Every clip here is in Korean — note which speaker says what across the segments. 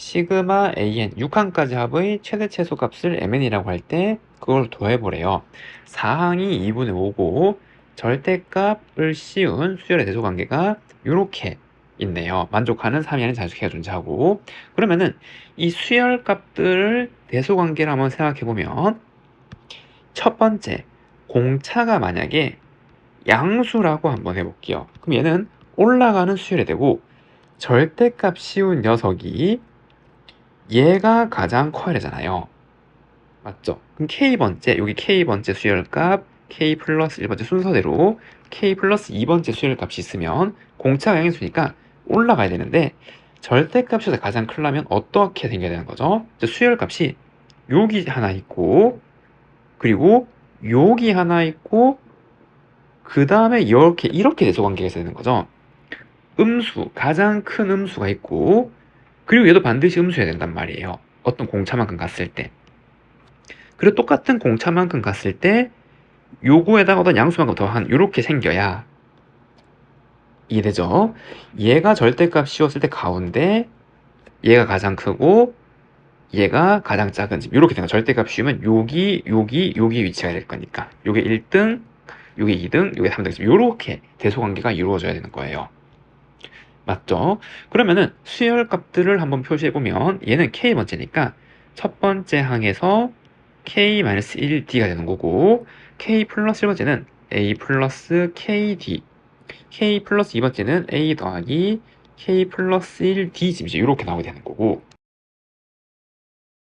Speaker 1: 시그마 an 6항까지 합의 최대 최소 값을 mn이라고 할 때 그걸 더해보래요. 4항이 2분의 5고 절대값을 씌운 수열의 대소 관계가 이렇게 있네요. 만족하는 3이 아닌 자연수계가 존재하고 그러면은 이 수열 값들을 대소 관계를 한번 생각해 보면 첫 번째 공차가 만약에 양수라고 한번 해볼게요. 그럼 얘는 올라가는 수열이 되고 절대값 씌운 녀석이 얘가 가장 커야 되잖아요. 맞죠? 그럼 K번째, 여기 K번째 수열값, K 플러스 1번째 순서대로 K 플러스 2번째 수열값이 있으면 공차가 양수니까 올라가야 되는데 절대값에서 가장 크려면 어떻게 생겨야 되는 거죠? 수열값이 여기 하나 있고 그리고 여기 하나 있고 그 다음에 이렇게 이렇게 대소 관계가 있어야 되는 거죠. 음수 가장 큰 음수가 있고 그리고 얘도 반드시 음수여야 된단 말이에요. 어떤 공차만큼 갔을 때. 그리고 똑같은 공차만큼 갔을 때 요거에다가 어떤 양수만큼 더한 이렇게 생겨야 이해되죠? 얘가 절대값 씌웠을 때 가운데 얘가 가장 크고 얘가 가장 작은 집 이렇게 되는 거 절대값 씌우면 여기 여기 여기 위치가 될 거니까 요게 1등 요게 2등 요게 3등 요렇게 대소관계가 이루어져야 되는 거예요 맞죠? 그러면은 수열 값들을 한번 표시해 보면 얘는 k 번째니까 첫 번째 항에서 k-1d가 되는 거고 k 플러스 1번째는 a 플러스 kd k 플러스 2번째는 a 더하기 k 플러스 1d 지금 이렇게 나오게 되는 거고.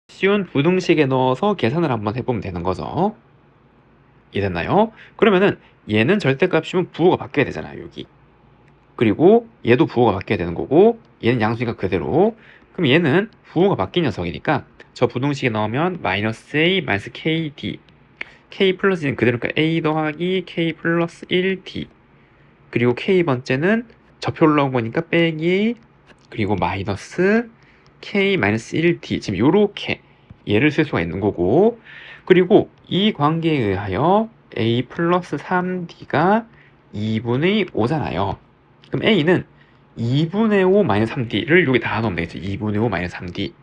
Speaker 1: 쉬운 부등식에 넣어서 계산을 한번 해보면 되는 거죠. 이해됐나요? 그러면은 얘는 절대값이면 부호가 바뀌어야 되잖아요 여기 그리고 얘도 부호가 바뀌어야 되는 거고 얘는 양수니까 그대로. 그럼 얘는 부호가 바뀐 녀석이니까 저 부등식에 넣으면 마이너스 a 마이너스 kd k 플러스는 그대로니까 a 더하기 k 플러스 1d 그리고 k번째는 저표 올라온 거니까 빼기. 그리고 마이너스 k 마이너스 1d 지금 요렇게 얘를 쓸 수가 있는 거고. 그리고 이 관계에 의하여 a 플러스 3d가 2분의 5잖아요 그럼 a는 2분의 5 마이너스 3d를 여기 다 넣으면 되겠죠. 2분의 5 마이너스 3d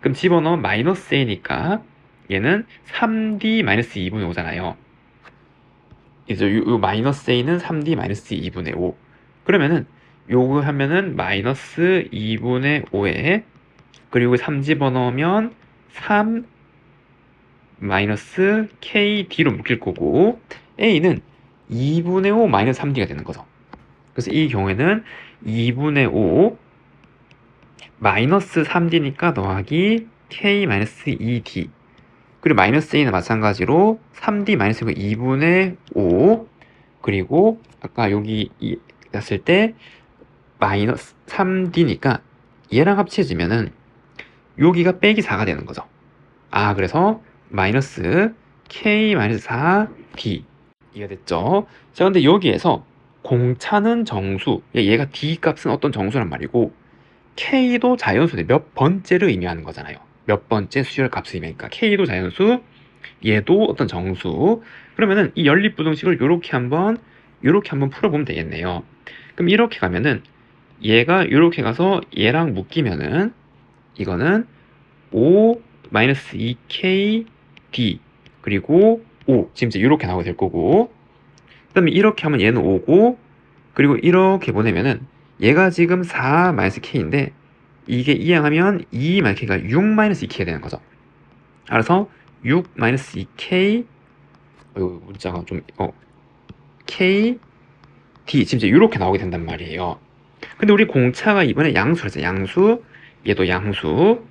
Speaker 1: 그럼 집어넣으면 마이너스 a니까 얘는 3d 마이너스 2분의 5잖아요. 이제 요, 요 마이너스 a는 3d 마이너스 2분의 5 그러면은 요거 하면은 마이너스 2분의 5에 그리고 3 집어넣으면 3 마이너스 KD로 묶일 거고 A는 2분의 5 마이너스 3D가 되는 거죠. 그래서 이 경우에는 2분의 5 마이너스 3D니까 더하기 K 마이너스 2D 그리고 마이너스 A는 마찬가지로 3D 마이너스 2분의 5 그리고 아까 여기 했을 때 마이너스 3D니까 얘랑 합쳐지면은 여기가 빼기 4가 되는 거죠. 아 그래서 마이너스 k 마이너스 4d 이가 됐죠. 자 근데 여기에서 공차는 정수 얘가 d 값은 어떤 정수란 말이고 k도 자연수인데 몇 번째를 의미하는 거잖아요. 몇 번째 수열 의미하니까 k도 자연수 얘도 어떤 정수 그러면은 이 연립부등식을 이렇게 한번 이렇게 한번 풀어보면 되겠네요. 그럼 이렇게 가면은 얘가 이렇게 가서 얘랑 묶이면은 이거는 5 마이너스 2k d 그리고 5 지금 이제 이렇게 나오게 될 거고 그 다음에 이렇게 하면 얘는 5고 그리고 이렇게 보내면은 얘가 지금 4 마이너스 k인데 이게 이항하면 2 마이너스 k가 6 마이너스 2k가 되는 거죠. 알아서 6 마이너스 2k 어, 문자가 좀 어, k d. 지금 이제 이렇게 나오게 된단 말이에요. 근데 우리 공차가 이번에 했어요. 양수. 얘도 양수.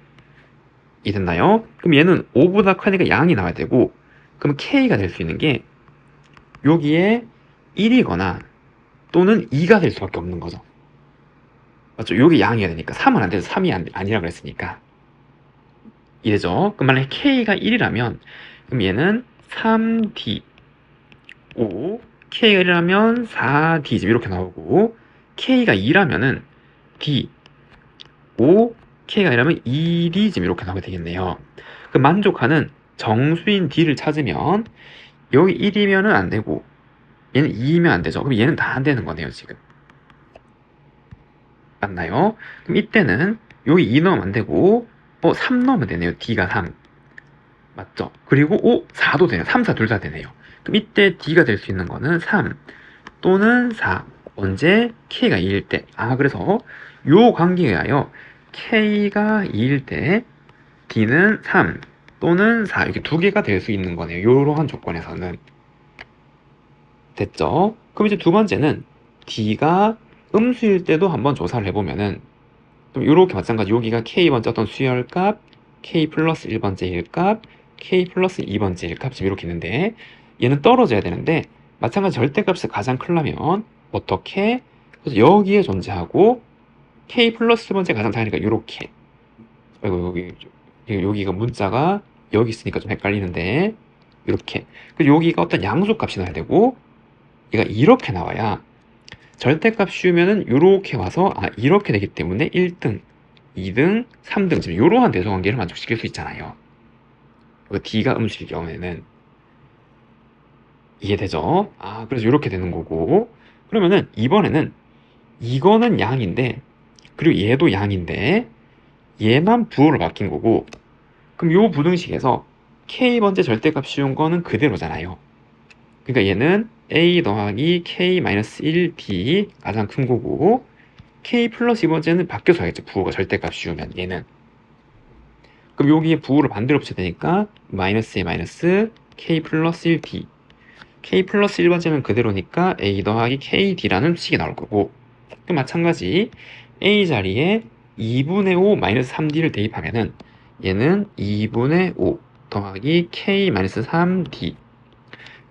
Speaker 1: 이 됐나요? 그럼 얘는 5보다 크니까 양이 나와야 되고 그럼 k가 될 수 있는 게 여기에 1이거나 또는 2가 될 수밖에 없는 거죠. 맞죠? 여기 양이어야 되니까 3은 안 돼서 3이 안, 아니라 그랬으니까 이래죠. 그럼 만약에 k가 1이라면 그럼 얘는 3d 5 k가 1이라면 4d 지금 이렇게 나오고 k가 2라면은 d 5 k가 아니라면 1이 지금 이렇게 나오게 되겠네요. 그 만족하는 정수인 d를 찾으면 여기 1이면은 안 되고 얘는 2이면 안 되죠. 그럼 얘는 다 안 되는 거네요, 지금. 맞나요? 그럼 이때는 여기 2 넣으면 안 되고 어, 3 넣으면 되네요. D가 3. 맞죠? 그리고 오, 4도 되네요. 3, 4둘다 되네요. 그럼 이때 D가 될 수 있는 거는 3 또는 4. 언제? K가 2일 때. 아, 그래서 요 관계에 의하여 K가 2일 때 D는 3 또는 4 이렇게 두 개가 될 수 있는 거네요. 이러한 조건에서는. 됐죠? 그럼 이제 두 번째는 D가 음수일 때도 한번 조사를 해보면은 좀 이렇게 마찬가지. 여기가 K번째 어떤 수열값 K 플러스 1번째일 값 K 플러스 2번째일 값 지금 이렇게 있는데 얘는 떨어져야 되는데 마찬가지 절대값을 가장 크려면 어떻게? 그래서 여기에 존재하고 K 플러스 번째 가장 작으니까 이렇게. 아이고 여기 여기가 문자가 여기 있으니까 좀 헷갈리는데 이렇게. 그리고 여기가 어떤 양수값이 나야 되고 얘가 이렇게 나와야 절대값 씌우면은 이렇게 와서 아 이렇게 되기 때문에 1등, 2등, 3등 지금 이러한 대소관계를 만족시킬 수 있잖아요. 그 D가 음수일 경우에는 이해되죠? 아 그래서 이렇게 되는 거고 그러면은 이번에는 이거는 양인데 그리고 얘도 양인데 얘만 부호로 바뀐 거고 그럼 요 부등식에서 K번째 절대값 씌운 거는 그대로잖아요. 그러니까 얘는 A 더하기 K-1D 가장 큰 거고 K 플러스 이번째는 바뀌어서 하겠죠. 부호가 절대값 씌우면 얘는. 그럼 여기에 부호를 반대로 붙여야 되니까 마이너스에 마이너스 K 플러스 1D K 플러스 1번째는 그대로니까 A 더하기 KD라는 식이 나올 거고. 그 마찬가지. A 자리에 2분의 5 마이너스 3D를 대입하면은 얘는 2분의 5 더하기 K 마이너스 3D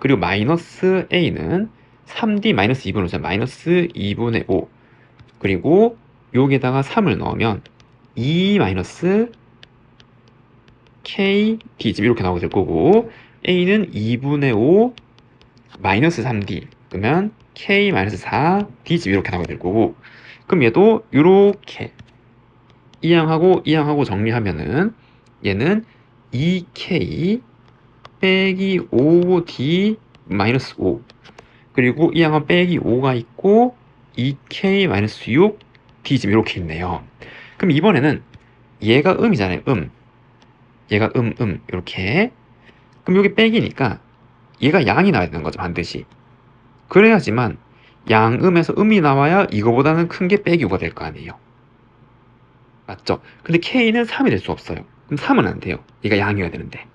Speaker 1: 그리고 마이너스 A는 3D 마이너스 2분의 5죠. 마이너스 2분의 5 그리고 여기에다가 3을 넣으면 2 마이너스 KD 지금 이렇게 나오게 될 거고 A는 2분의 5 마이너스 3D 그러면 K 마이너스 4D 지금 이렇게 나오게 될 거고 그럼 얘도 이렇게 이항하고 이항하고 정리하면은 얘는 2K 빼기 5D 마이너스 5 그리고 이 양은 빼기 5가 있고 2K 마이너스 6D 지금 이렇게 있네요. 그럼 이번에는 얘가 음이잖아요. 음. 얘가 음, 음 이렇게 그럼 여기 빼기니까 얘가 양이 나와야 되는 거죠. 반드시. 그래야지만 양음에서 음이 나와야 이거보다는 큰 게 빼기 5가 될 거 아니에요. 맞죠? 근데 K는 3이 될 수 없어요. 그럼 3은 안 돼요. 얘가 양이어야 되는데.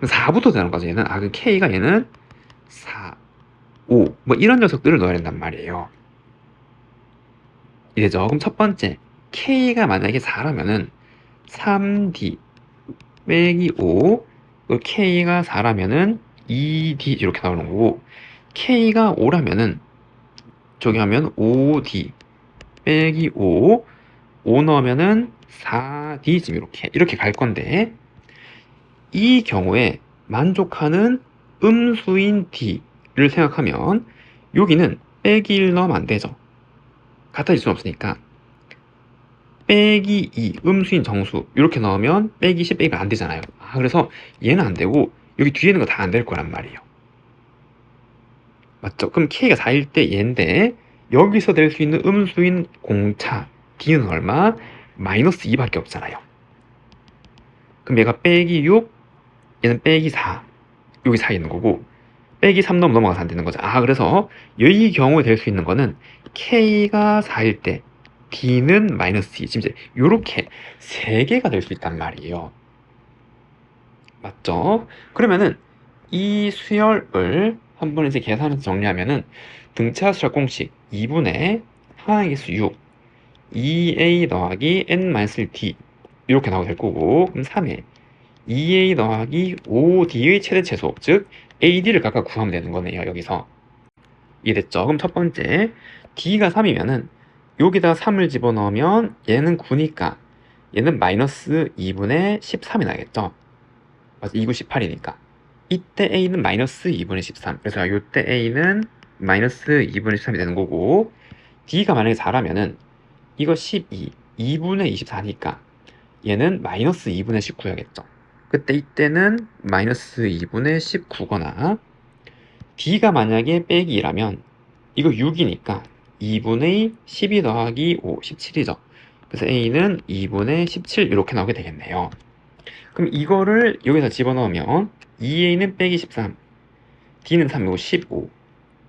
Speaker 1: 그럼 4부터 되는 거죠. 얘는. 아, 그럼 K가 얘는 4, 5. 뭐 이런 녀석들을 넣어야 된단 말이에요. 이제죠. 그럼 첫 번째. K가 만약에 4라면은 3D 빼기 5. 그리고 K가 4라면은 2D 이렇게 나오는 거고. K가 5라면은 저기 하면 5D 빼기 5. 5 넣으면은 4D 지금 이렇게 이렇게 갈 건데 이 경우에 만족하는 음수인 D를 생각하면 여기는 빼기 1 넣으면 안 되죠. 같아질 수는 없으니까 빼기 2 음수인 정수 이렇게 넣으면 빼기 10 빼기가 안 되잖아요. 아, 그래서 얘는 안 되고 여기 뒤에 있는 거 다 안 될 거란 말이에요. 맞죠? 그럼 K가 4일 때 얘인데 여기서 될 수 있는 음수인 공차 D는 얼마? 마이너스 2밖에 없잖아요. 그럼 얘가 빼기 6, 얘는 빼기 4. 여기 사이에 있는 거고, 빼기 3넘 넘어가서 안 되는 거죠. 아, 그래서 이 경우에 될 수 있는 거는 K가 4일 때 D는 마이너스 2. 지금 이제 요렇게 세 개가 될 수 있단 말이에요. 맞죠? 그러면은 이 수열을 한번 이제 계산해서 정리하면은 등차 수열 공식 2분의 하나의 수 6, 2a 더하기 n-d 이렇게 나오게 될 거고 그럼 3에 2a 더하기 5d의 최대 최소 즉 ad를 각각 구하면 되는 거네요 여기서 이해됐죠? 그럼 첫 번째 d가 3이면은 여기다가 3을 집어넣으면 얘는 9니까 얘는 마이너스 2분의 13이 나겠죠? 맞아 2, 9, 18이니까 이때 a는 마이너스 2분의 13 그래서 이때 a는 마이너스 2분의 13이 되는 거고 d가 만약에 4라면은 이거 12, 2분의 24니까 얘는 마이너스 2분의 19야겠죠. 그때 이때는 마이너스 2분의 19거나 D가 만약에 빼기 2라면 이거 6이니까 2분의 12 더하기 5, 17이죠. 그래서 A는 2분의 17 이렇게 나오게 되겠네요. 그럼 이거를 여기서 집어넣으면 2A는 빼기 13, D는 3이고 15.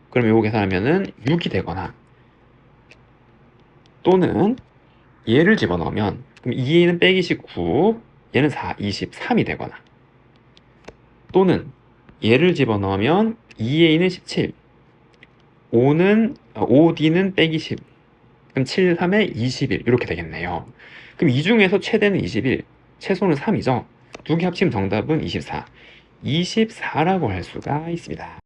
Speaker 1: 그럼 요거 계산하면은 6이 되거나 또는 얘를 집어넣으면 그럼 2A는 빼기 19, 얘는 4, 23이 되거나 또는 얘를 집어넣으면 2A는 17, 5는 5D는 빼기 10, 그럼 7, 3에 21 이렇게 되겠네요. 그럼 이 중에서 최대는 21, 최소는 3이죠. 두 개 합치면 정답은 24. 24라고 할 수가 있습니다.